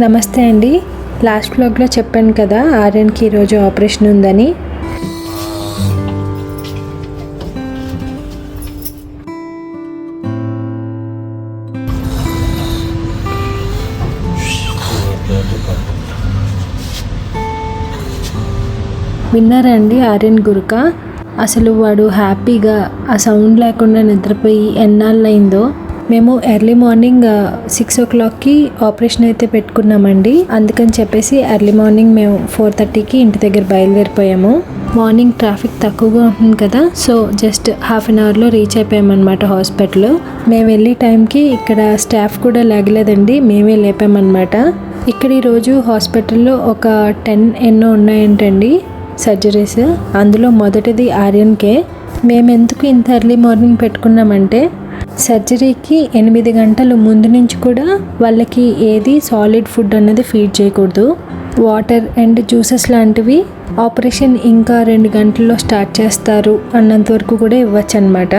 నమస్తే అండి. లాస్ట్ బ్లాగ్లో చెప్పాను కదా ఆర్యన్కి ఈరోజు ఆపరేషన్ ఉందని. విన్నారా అండి ఆర్యన్ గురుక? అసలు వాడు హ్యాపీగా ఆ సౌండ్ లేకుండా నిద్రపోయి ఎన్నాళ్ళైందో మేము ఎర్లీ మార్నింగ్ సిక్స్ ఓ క్లాక్కి ఆపరేషన్ అయితే పెట్టుకున్నామండి. అందుకని చెప్పేసి ఎర్లీ మార్నింగ్ మేము ఫోర్ థర్టీకి ఇంటి దగ్గర బయలుదేరిపోయాము. మార్నింగ్ ట్రాఫిక్ తక్కువగా ఉంటుంది కదా సో జస్ట్ హాఫ్ అన్ అవర్లో రీచ్ అయిపోయామన్నమాట హాస్పిటల్ మేము వెళ్ళే టైంకి ఇక్కడ స్టాఫ్ కూడా లేగలేదండి మేమే లేపామన్నమాట. ఇక్కడ ఈరోజు హాస్పిటల్లో ఒక టెన్ ఎన్నో ఉన్నాయంటండి సర్జరీస్ అందులో మొదటిది ఆర్యన్కే. మేము ఎందుకు ఇంత ఎర్లీ మార్నింగ్ పెట్టుకున్నామంటే సర్జరీకి ఎనిమిది గంటలు ముందు నుంచి కూడా వాళ్ళకి ఏది సాలిడ్ ఫుడ్ అన్నది ఫీడ్ చేయకూడదు. వాటర్ అండ్ జ్యూసెస్ లాంటివి ఆపరేషన్ ఇంకా రెండు గంటల్లో స్టార్ట్ చేస్తారు అన్నంత వరకు కూడా ఇవ్వచ్చు అనమాట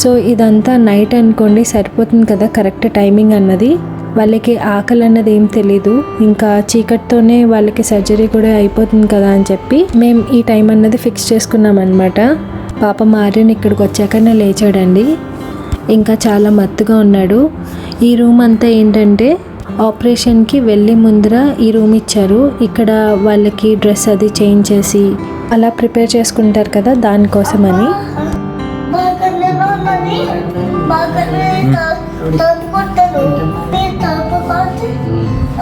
సో ఇదంతా నైట్ అనుకోండి సరిపోతుంది కదా కరెక్ట్ టైమింగ్ అన్నది. వాళ్ళకి ఆకలి అన్నది ఏం తెలీదు. ఇంకా చీకటితోనే వాళ్ళకి సర్జరీ కూడా అయిపోతుంది కదా అని చెప్పి మేము ఈ టైం అన్నది ఫిక్స్ చేసుకున్నాం అనమాట పాప మారిని ఇక్కడికి వచ్చాకనే లేచాడండి. ఇంకా చాలా మత్తుగా ఉన్నాడు. ఈ రూమ్ అంతా ఏంటంటే ఆపరేషన్కి వెళ్ళి ముందర ఈ రూమ్ ఇచ్చారు. ఇక్కడ వాళ్ళకి డ్రెస్ అది చేంజ్ చేసి అలా ప్రిపేర్ చేసుకుంటారు కదా దానికోసమని. అని నేను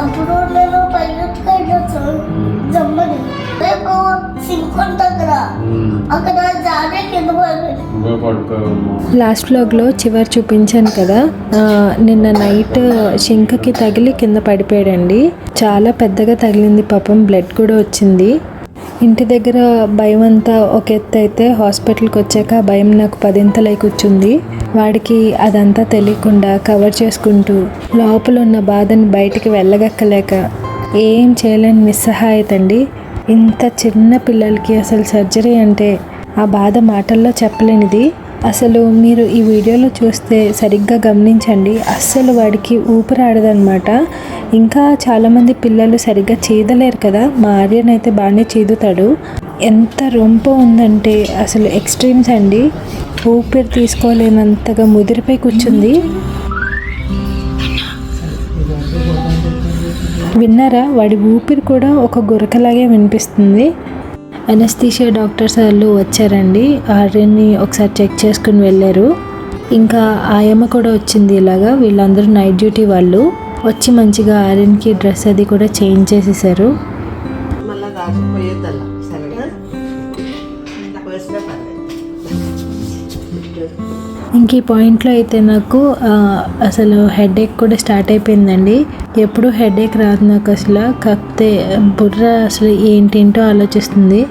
అప్పుడు జమ్మని రేపు సింక్ లాస్ట్ వ్లాగ్లో చివరి చూపించాను కదా. నిన్న నైట్ శంఖకి తగిలి కింద పడిపోయాడండి. చాలా పెద్దగా తగిలింది పాపం బ్లడ్ కూడా వచ్చింది. ఇంటి దగ్గర భయం అంతా ఒక ఎత్తు అయితే హాస్పిటల్కి వచ్చాక భయం నాకు పదింతలై కూర్చుంది. వాడికి అదంతా తెలియకుండా కవర్ చేసుకుంటూ లోపల ఉన్న బాధని బయటికి వెళ్ళగక్కలేక ఏం చేయలేని నిస్సహాయత అండి ఇంత చిన్న పిల్లలకి అసలు సర్జరీ అంటే ఆ బాధ మాటల్లో చెప్పలేనిది. అసలు మీరు ఈ వీడియోలో చూస్తే సరిగ్గా గమనించండి. అస్సలు వాడికి ఊపిరాడదనమాట ఇంకా చాలామంది పిల్లలు సరిగ్గా చీదలేరు కదా. మా ఆర్యన్ అయితే బాగానే చీదుతాడు. ఎంత రొంప ఉందంటే అసలు ఎక్స్ట్రీమ్స్ అండి. ఊపిరి తీసుకోలేనంతగా ముదిరిపోయి కూర్చుంది. విన్నారా? వాడి ఊపిరి కూడా ఒక గురకలాగే వినిపిస్తుంది. అనస్థీషియా డాక్టర్స్ వాళ్ళు వచ్చారండి. ఆర్యన్ని ఒకసారి చెక్ చేసుకుని వెళ్ళారు. ఇంకా ఆయమ్మ కూడా వచ్చింది ఇలాగా. వీళ్ళందరూ నైట్ డ్యూటీ వాళ్ళు. వచ్చి మంచిగా ఆర్యన్కి డ్రెస్ అది కూడా చేంజ్ చేసేసారు. మళ్ళీ ఇంక ఈ పాయింట్లో అయితే నాకు అసలు హెడేక్ కూడా స్టార్ట్ అయిపోయిందండి. ఎప్పుడు హెడేక్ రాదు నాకు అసలు. కాకపోతే బుర్ర అసలు ఏంటేంటో ఆలోచిస్తుంది.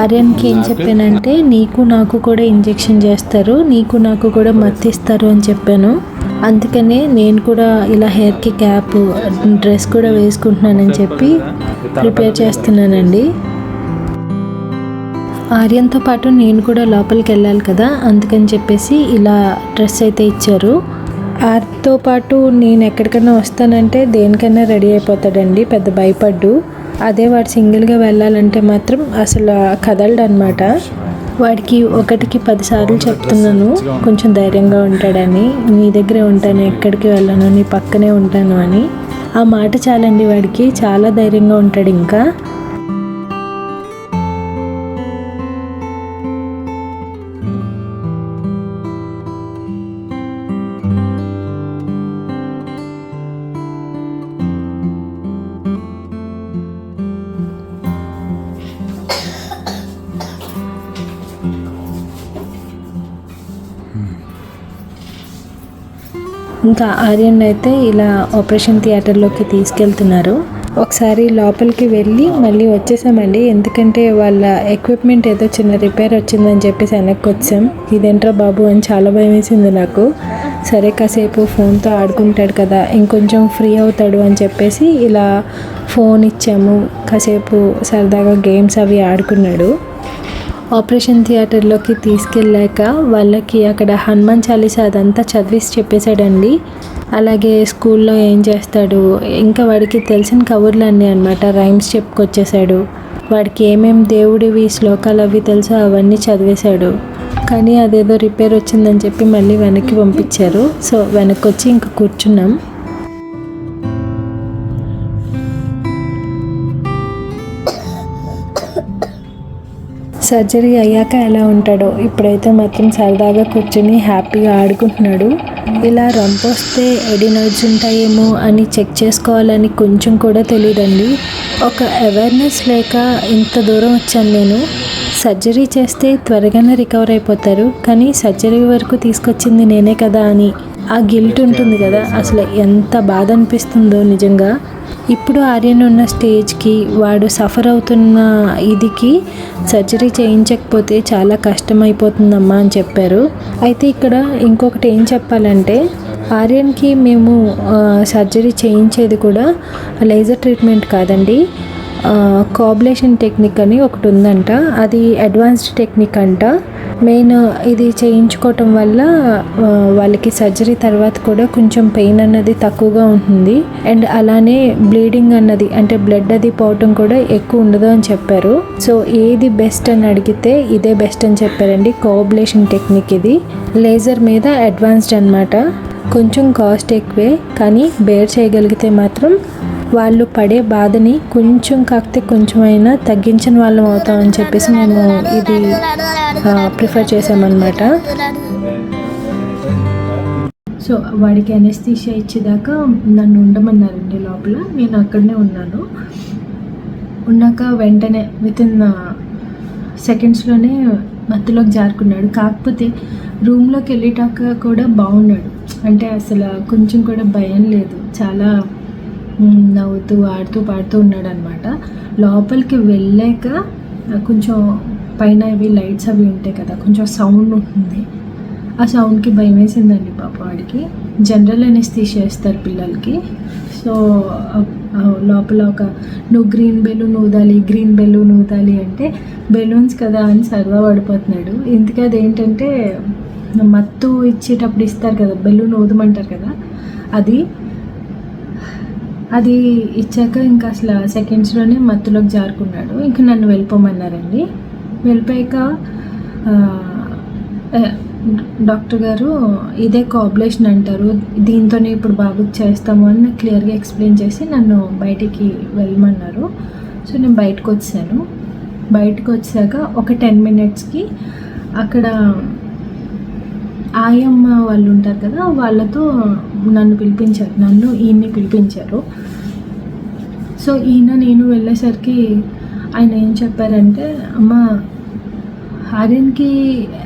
ఆర్యన్కి ఏం చెప్పానంటే నీకు నాకు కూడా ఇంజెక్షన్ చేస్తారు నీకు నాకు కూడా మత్తిస్తారు అని చెప్పాను. అందుకనే నేను కూడా ఇలా హెయిర్కి క్యాప్ డ్రెస్ కూడా వేసుకుంటున్నానని చెప్పి ప్రిపేర్ చేస్తున్నానండి. ఆర్యన్తో పాటు నేను కూడా లోపలికి వెళ్ళాలి కదా అందుకని చెప్పేసి ఇలా డ్రెస్ అయితే ఇచ్చారు. ఆర్తో పాటు నేను ఎక్కడికైనా వస్తానంటే దేనికైనా రెడీ అయిపోతాడండి పెద్ద భయపడ్డు. అదే వాడు సింగిల్గా వెళ్ళాలంటే మాత్రం అసలు కదలడు అనమాట వాడికి ఒకటికి పదిసార్లు చెప్తున్నాను కొంచెం ధైర్యంగా ఉంటాడని నీ దగ్గరే ఉంటాను ఎక్కడికి వెళ్ళను నీ పక్కనే ఉంటాను అని. ఆ మాట చాలండి వాడికి చాలా ధైర్యంగా ఉంటాడు ఇంకా. ఇంకా ఆర్యన్ అయితే ఇలా ఆపరేషన్ థియేటర్లోకి తీసుకెళ్తున్నారు. ఒకసారి లోపలికి వెళ్ళి మళ్ళీ వచ్చేసామండి. ఎందుకంటే వాళ్ళ ఎక్విప్మెంట్ ఏదో చిన్న రిపేర్ వచ్చిందని చెప్పేసి వెనక్కి వచ్చాం. ఇదేంట్రా బాబు అని చాలా భయం వేసింది నాకు. సరే కాసేపు ఫోన్తో ఆడుకుంటాడు కదా ఇంకొంచెం ఫ్రీ అవుతాడు అని చెప్పేసి ఇలా ఫోన్ ఇచ్చాము. కాసేపు సరదాగా గేమ్స్ అవి ఆడుకున్నాడు. ఆపరేషన్ థియేటర్లోకి తీసుకెళ్ళాక వాళ్ళకి అక్కడ హనుమాన్ చాలీస అదంతా చదివేసి చెప్పేశాడండి. అలాగే స్కూల్లో ఏం చేస్తాడు ఇంకా వాడికి తెలిసిన కబుర్లు అన్నీ అనమాట రైమ్స్ చెప్పుకొచ్చేసాడు వాడికి ఏమేం దేవుడివి శ్లోకాలు అవి తెలుసో అవన్నీ చదివేశాడు. కానీ అదేదో రిపేర్ వచ్చిందని చెప్పి మళ్ళీ వెనక్కి పంపించారు. సో వెనక్కి వచ్చి ఇంకా కూర్చున్నాం. సర్జరీ అయ్యాక ఎలా ఉంటాడో ఇప్పుడైతే మాత్రం సరదాగా కూర్చుని హ్యాపీగా ఆడుకుంటున్నాడు. ఇలా రంపొస్తే ఎడినాయిడ్స్ ఉంటాయేమో అని చెక్ చేసుకోవాలని కొంచెం కూడా తెలియదండి ఒక అవేర్నెస్ లేక ఇంత దూరం వచ్చాను నేను. సర్జరీ చేస్తే త్వరగానే రికవర్ అయిపోతారు. కానీ సర్జరీ వరకు తీసుకొచ్చింది నేనే కదా అని. ఆ గిల్ట్ ఉంటుంది కదా అసలు ఎంత బాధ అనిపిస్తుందో నిజంగా. ఇప్పుడు ఆర్యన్ ఉన్న స్టేజ్కి వాడు సఫర్ అవుతున్న ఇదికి సర్జరీ చేయించకపోతే చాలా కష్టమైపోతుందమ్మా అని చెప్పారు. అయితే ఇక్కడ ఇంకొకటి ఏం చెప్పాలంటే ఆర్యన్కి మేము సర్జరీ చేయించేది కూడా లేజర్ ట్రీట్మెంట్ కాదండి. కాబులేషన్ టెక్నిక్ అని ఒకటి ఉందంట. అది అడ్వాన్స్డ్ టెక్నిక్ అంట. మెయిన్ ఇది చేయించుకోవటం వల్ల వాళ్ళకి సర్జరీ తర్వాత కూడా కొంచెం పెయిన్ అన్నది తక్కువగా ఉంటుంది. అండ్ అలానే బ్లీడింగ్ అన్నది అంటే బ్లడ్ అది పోవటం కూడా ఎక్కువ ఉండదు అని చెప్పారు. సో ఏది బెస్ట్ అని అడిగితే ఇదే బెస్ట్ అని చెప్పారండి. కోబులేషన్ టెక్నిక్ ఇది. లేజర్ మీద అడ్వాన్స్డ్ అన్నమాట. కొంచెం కాస్ట్ ఎక్కువే కానీ బేర్ చేయగలిగితే మాత్రం వాళ్ళు పడే బాధని కొంచెం కాకపోతే కొంచెం అయినా తగ్గించిన వాళ్ళం అవుతామని చెప్పేసి మేము ఇది ప్రిఫర్ చేసామన్నమాట సో వాడికి ఎనెస్థీషియా ఇచ్చేదాకా నన్ను ఉండమన్నారండి లోపల. నేను అక్కడనే ఉన్నాను. ఉన్నాక వెంటనే విత్ ఇన్ సెకండ్స్లోనే మత్తులోకి జారుకున్నాడు. కాకపోతే రూమ్లోకి వెళ్ళేటాక కూడా బాగున్నాడు. అంటే అసలు కొంచెం కూడా భయం లేదు. చాలా నవ్వుతూ ఆడుతూ పాడుతూ ఉన్నాడు అనమాట లోపలికి వెళ్ళాక కొంచెం పైన ఇవి లైట్స్ అవి ఉంటాయి కదా కొంచెం సౌండ్ ఉంటుంది. ఆ సౌండ్కి భయం వేసిందండి పాప వాడికి. జనరల్ అనేసి చేస్తారు పిల్లలకి. సో లోపల ఒక నువ్వు గ్రీన్ బెలూన్ ఊదాలి గ్రీన్ బెలూన్ ఊదాలి అంటే బెలూన్స్ కదా అని సరదా పడిపోతున్నాడు. ఇంతకీ అదేంటంటే మత్తు ఇచ్చేటప్పుడు ఇస్తారు కదా బెలూన్ ఊదమంటారు కదా అది అది ఇచ్చాక ఇంకా అసలు సెకండ్స్లోనే మత్తులోకి జారుకున్నాడు. ఇంకా నన్ను వెళ్ళిపోమన్నారండి. వెళ్ళిపోయాక డాక్టర్ గారు ఇదే కాబులేషన్ అంటారు. దీంతోనే ఇప్పుడు బాబుకి చేస్తాము అని నాకు క్లియర్గా ఎక్స్ప్లెయిన్ చేసి నన్ను బయటికి వెళ్ళమన్నారు. సో నేను బయటకు వచ్చాను. బయటకు వచ్చాక ఒక టెన్ మినిట్స్కి అక్కడ ఆయమ్మ వాళ్ళు ఉంటారు కదా వాళ్ళతో నన్ను పిలిపించారు నన్ను ఈయన్ని పిలిపించారు. సో ఈయన నేను వెళ్ళేసరికి ఆయన ఏం చెప్పారంటే అమ్మ హరిన్కి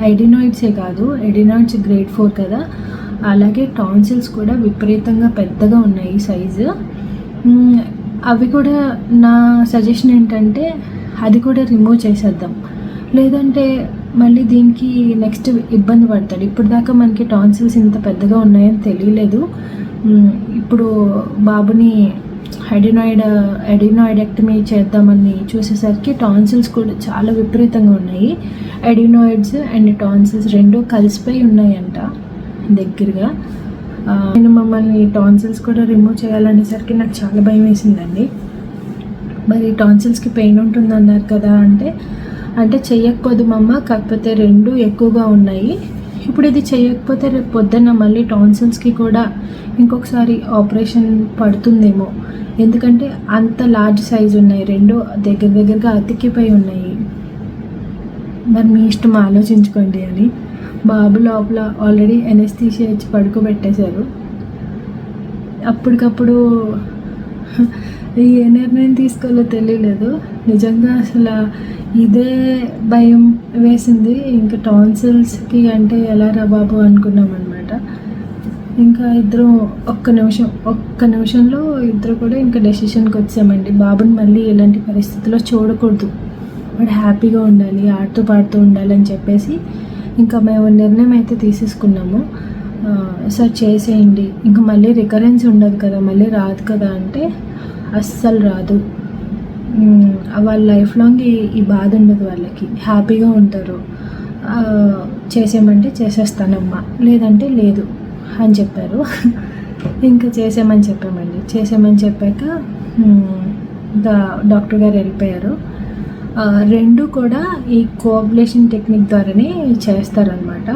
ఎడినాయిడ్సే కాదు ఎడినాయిడ్స్ గ్రేడ్ ఫోర్ కదా అలాగే టాన్సిల్స్ కూడా విపరీతంగా పెద్దగా ఉన్నాయి సైజు. అవి కూడా నా సజెషన్ ఏంటంటే అది కూడా రిమూవ్ చేసేద్దాం. లేదంటే మళ్ళీ దీనికి నెక్స్ట్ ఇబ్బంది పడతాడు. ఇప్పుడు దాకా మనకి టాన్సిల్స్ ఇంత పెద్దగా ఉన్నాయని తెలియలేదు. ఇప్పుడు బాబుని హెడినాయిడ్ ఎడినాయిడెక్టమీ చేద్దామని చూసేసరికి టాన్సిల్స్ కూడా చాలా విపరీతంగా ఉన్నాయి. ఎడినాయిడ్స్ అండ్ టాన్సిల్స్ రెండు కలిసిపోయి ఉన్నాయంట దగ్గరగా. నేను మమ్మల్ని టాన్సిల్స్ కూడా రిమూవ్ చేయాలనేసరికి నాకు చాలా భయం వేసిందండి. మరి టాన్సిల్స్కి పెయిన్ ఉంటుంది అన్నారు కదా అంటే అంటే చెయ్యకపోదు మమ్మ కాకపోతే రెండు ఎక్కువగా ఉన్నాయి. ఇప్పుడు ఇది చేయకపోతే రేపు పొద్దున్న మళ్ళీ టాన్సిల్స్కి కూడా ఇంకొకసారి ఆపరేషన్ పడుతుందేమో. ఎందుకంటే అంత లార్జ్ సైజ్ ఉన్నాయి రెండు దగ్గర దగ్గరగా అతికిపోయి ఉన్నాయి. మరి మీ ఇష్టం ఆలోచించుకోండి అని బాబు లోపల ఆల్రెడీ ఎనెస్థీషియా ఇచ్చి పడుకోబెట్టేశారు. అప్పటికప్పుడు ఏ నిర్ణయం తీసుకోవాలో తెలియలేదు. నిజంగా అసలు ఇదే భయం వేసింది. ఇంకా టాన్సిల్స్కి అంటే ఎలా రా బాబు అనుకున్నాం అనమాట ఇంకా ఇద్దరు ఒక్క నిమిషం ఒక్క నిమిషంలో ఇద్దరు కూడా ఇంకా డెసిషన్కి వచ్చామండి. బాబుని మళ్ళీ ఇలాంటి పరిస్థితిలో చూడకూడదు. వాడు హ్యాపీగా ఉండాలి ఆడుతూ పాడుతూ ఉండాలని చెప్పేసి ఇంకా మేము నిర్ణయం అయితే తీసేసుకున్నాము. సార్ చేసేయండి. ఇంకా మళ్ళీ రికరెన్స్ ఉండదు కదా మళ్ళీ రాదు కదా అంటే అస్సలు రాదు. వాళ్ళ లైఫ్ లాంగ్ ఈ బాధ ఉండదు వాళ్ళకి. హ్యాపీగా ఉంటారు. చేసేమంటే చేసేస్తానమ్మా. లేదంటే లేదు అని చెప్పారు. ఇంకా చేసేయమని చెప్పామండి. చేసేయమని చెప్పాక డాక్టర్ గారు వెళ్ళిపోయారు. రెండు కూడా ఈ కోఆపరేషన్ టెక్నిక్ ద్వారానే చేస్తారనమాట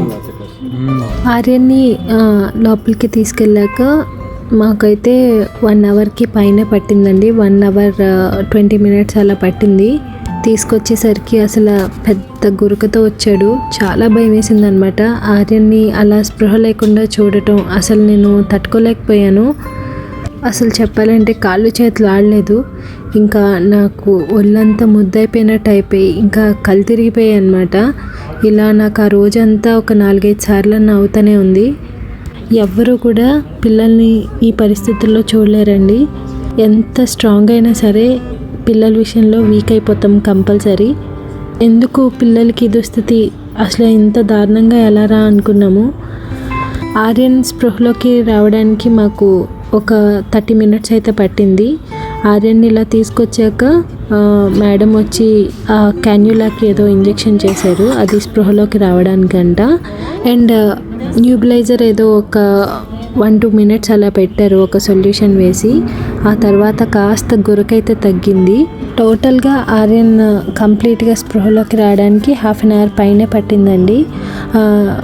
ఇంకా ఆర్యన్ని లోపలికి తీసుకెళ్ళాక మాకైతే వన్ అవర్కి పైన పట్టిందండి. వన్ అవర్ ట్వంటీ మినిట్స్ అలా పట్టింది. తీసుకొచ్చేసరికి అసలు పెద్ద గురుకతో వచ్చాడు. చాలా భయం వేసింది అనమాట ఆర్యన్ని అలా స్పృహ లేకుండా చూడటం అసలు నేను తట్టుకోలేకపోయాను. అసలు చెప్పాలంటే కాళ్ళు చేతులు ఆడలేదు. ఇంకా నాకు ఒళ్ళంతా ముద్దైపోయినట్టు అయిపోయి ఇంకా కళ్ళు తిరిగిపోయాయి అనమాట ఇలా నాకు ఆ రోజంతా ఒక నాలుగైదు సార్లు అవుతూనే ఉంది. ఎవ్వరూ కూడా పిల్లల్ని ఈ పరిస్థితుల్లో చూడలేరండి. ఎంత స్ట్రాంగ్ అయినా సరే పిల్లల విషయంలో వీక్ అయిపోతాం కంపల్సరీ. ఎందుకు పిల్లలకి దుస్థితి? అసలు ఇంత దారుణంగా ఎలా రా అనుకున్నాము. ఆర్యన్ స్పృహలోకి రావడానికి మాకు ఒక థర్టీ మినిట్స్ అయితే పట్టింది. ఆర్యన్ని ఇలా తీసుకొచ్చాక మేడం వచ్చి ఆ క్యాన్యులాకి ఏదో ఇంజెక్షన్ చేశారు. అది స్పృహలోకి రావడానికంట. అండ్ న్యూబిలైజర్ ఏదో ఒక వన్ టూ మినిట్స్ అలా పెట్టారు ఒక సొల్యూషన్ వేసి. ఆ తర్వాత కాస్త గురకైతే తగ్గింది. టోటల్గా ఆర్యన్ కంప్లీట్గా స్పృహలోకి రావడానికి హాఫ్ అన్ అవర్ పైనే పట్టిందండి.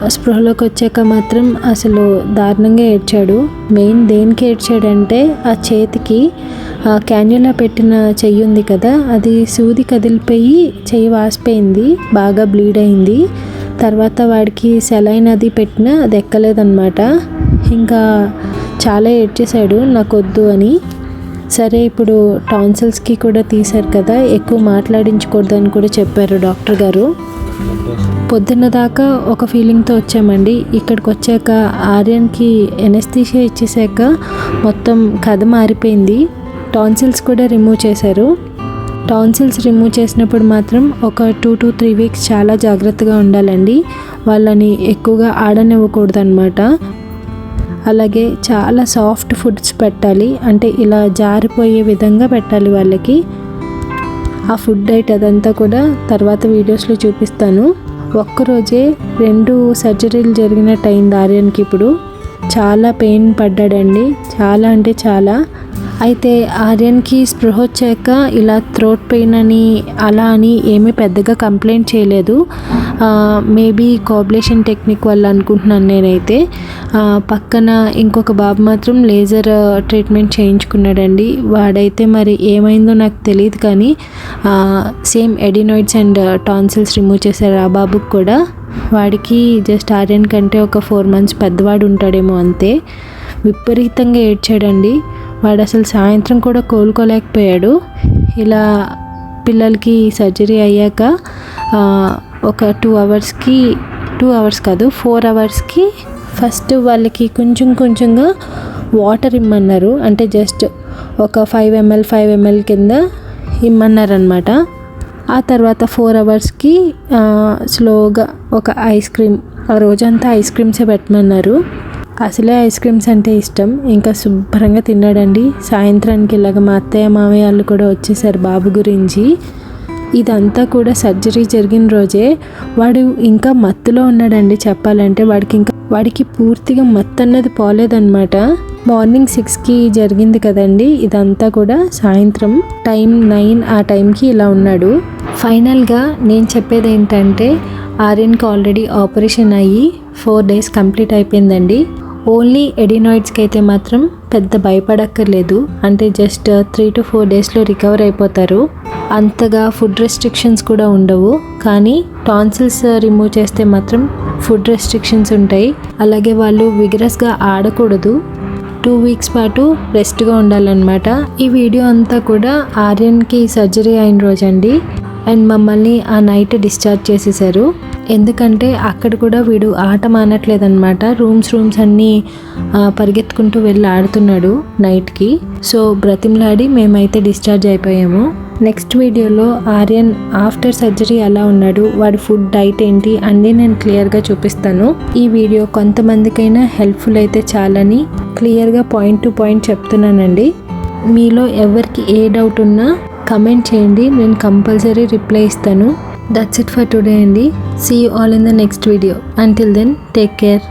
స్పృహలోకి వచ్చాక మాత్రం అసలు దారుణంగా ఏడ్చాడు. మెయిన్ దేనికి ఏడ్చాడంటే ఆ చేతికి క్యాన్యులా పెట్టిన చెయ్యి ఉంది కదా అది సూది కదిలిపోయి చెయ్యి వాసిపోయింది బాగా బ్లీడ్ అయింది. తర్వాత వాడికి సెలైన్ అది పెట్టినా అది ఎక్కలేదన్నమాట. ఇంకా చాలా ఏడ్చేశాడు నాకు వద్దు అని. సరే ఇప్పుడు టాన్సిల్స్కి కూడా తీశారు కదా ఎక్కువ మాట్లాడించకూడదని కూడా చెప్పారు డాక్టర్ గారు. పొద్దున్న దాకా ఒక ఫీలింగ్తో వచ్చామండి. ఇక్కడికి వచ్చాక ఆర్యన్కి ఎనెస్థీషియా ఇచ్చేసాక మొత్తం కథ మారిపోయింది. టాన్సిల్స్ కూడా రిమూవ్ చేశారు. టాన్సిల్స్ రిమూవ్ చేసినప్పుడు మాత్రం ఒక టూ టు త్రీ వీక్స్ చాలా జాగ్రత్తగా ఉండాలండి. వాళ్ళని ఎక్కువగా ఆడనివ్వకూడదు అనమాట అలాగే చాలా సాఫ్ట్ ఫుడ్స్ పెట్టాలి. అంటే ఇలా జారిపోయే విధంగా పెట్టాలి వాళ్ళకి. ఆ ఫుడ్ డైట్ అదంతా కూడా తర్వాత వీడియోస్లో చూపిస్తాను. ఒక్కరోజే రెండు సర్జరీలు జరిగినట్టు అయింది ఆర్యన్కి ఇప్పుడు. చాలా పెయిన్ పడ్డాడండి. చాలా అంటే చాలా. అయితే ఆర్యన్కి స్పృహ వచ్చాక ఇలా థ్రోట్ పెయిన్ అని అలా అని ఏమీ పెద్దగా కంప్లైంట్ చేయలేదు. మేబీ కాబ్లేషన్ టెక్నిక్ వల్ల అనుకుంటున్నాను నేనైతే. పక్కన ఇంకొక బాబు మాత్రం లేజర్ ట్రీట్మెంట్ చేయించుకున్నాడండి. వాడైతే మరి ఏమైందో నాకు తెలియదు కానీ same adenoids and tonsils remove చేశారు ఆ బాబుకి కూడా. వాడికి జస్ట్ ఆర్యన్ కంటే ఒక ఫోర్ మంత్స్ పెద్దవాడు ఉంటాడేమో అంతే. విపరీతంగా ఏడ్చాడండి. వాడు అసలు సాయంత్రం కూడా కోలుకోలేకపోయాడు. ఇలా పిల్లలకి సర్జరీ అయ్యాక ఒక టూ అవర్స్కి టూ అవర్స్ కాదు ఫోర్ అవర్స్కి ఫస్ట్ వాళ్ళకి కొంచెం కొంచెంగా వాటర్ ఇమ్మన్నారు. అంటే జస్ట్ ఒక ఫైవ్ ఎంఎల్ ఫైవ్ ఎంఎల్ కింద ఇమ్మన్నారనమాట ఆ తర్వాత ఫోర్ అవర్స్కి స్లోగా ఒక ఐస్ క్రీమ్ ఆ రోజంతా ఐస్ క్రీమ్సే పెట్టమన్నారు. అసలే ఐస్ క్రీమ్స్ అంటే ఇష్టం. ఇంకా శుభ్రంగా తిన్నాడండి. సాయంత్రానికి ఇలాగ మా అత్తయ్య మామయ్య వాళ్ళు కూడా వచ్చేసారు బాబు గురించి. ఇదంతా కూడా సర్జరీ జరిగిన రోజే. వాడు ఇంకా మత్తులో ఉన్నాడండి చెప్పాలంటే. వాడికి ఇంకా వాడికి పూర్తిగా మత్తు అన్నది పోలేదన్నమాట. మార్నింగ్ సిక్స్కి జరిగింది కదండి. ఇదంతా కూడా సాయంత్రం టైం నైన్ ఆ టైంకి ఇలా ఉన్నాడు. ఫైనల్గా నేను చెప్పేది ఏంటంటే ఆర్యన్కి ఆల్రెడీ ఆపరేషన్ అయ్యి ఫోర్ డేస్ కంప్లీట్ అయిపోయిందండి. ఓన్లీ ఎడినాయిడ్స్కి అయితే మాత్రం పెద్ద భయపడక్కర్లేదు. అంటే జస్ట్ త్రీ టు ఫోర్ డేస్లో రికవర్ అయిపోతారు. అంతగా ఫుడ్ రెస్ట్రిక్షన్స్ కూడా ఉండవు. కానీ టాన్సిల్స్ రిమూవ్ చేస్తే మాత్రం ఫుడ్ రెస్ట్రిక్షన్స్ ఉంటాయి. అలాగే వాళ్ళు విగరస్గా ఆడకూడదు. టూ వీక్స్ పాటు రెస్ట్గా ఉండాలన్నమాట. ఈ వీడియో అంతా కూడా ఆర్యన్కి సర్జరీ అయిన రోజండి. అండ్ మమ్మల్ని ఆ నైట్ డిశ్చార్జ్ చేసేసారు. ఎందుకంటే అక్కడ కూడా వీడు ఆట మానట్లేదన్నమాట. రూమ్స్ రూమ్స్ అన్నీ పరిగెత్తుకుంటూ వెళ్ళి ఆడుతున్నాడు నైట్కి. సో బ్రతిమలాడి మేమైతే డిశ్చార్జ్ అయిపోయాము. నెక్స్ట్ వీడియోలో ఆర్యన్ ఆఫ్టర్ సర్జరీ ఎలా ఉన్నాడు వాడి ఫుడ్ డైట్ ఏంటి అన్నీ నేను క్లియర్గా చూపిస్తాను. ఈ వీడియో కొంతమందికైనా హెల్ప్ఫుల్ అయితే చాలని క్లియర్గా పాయింట్ టు పాయింట్ చెప్తున్నానండి. మీలో ఎవరికి ఏ డౌట్ ఉన్నా కమెంట్ చేయండి నేను కంపల్సరీ రిప్లై ఇస్తాను. దట్స్ ఇట్ ఫర్ టుడే అండి. See you all in the next video until then take care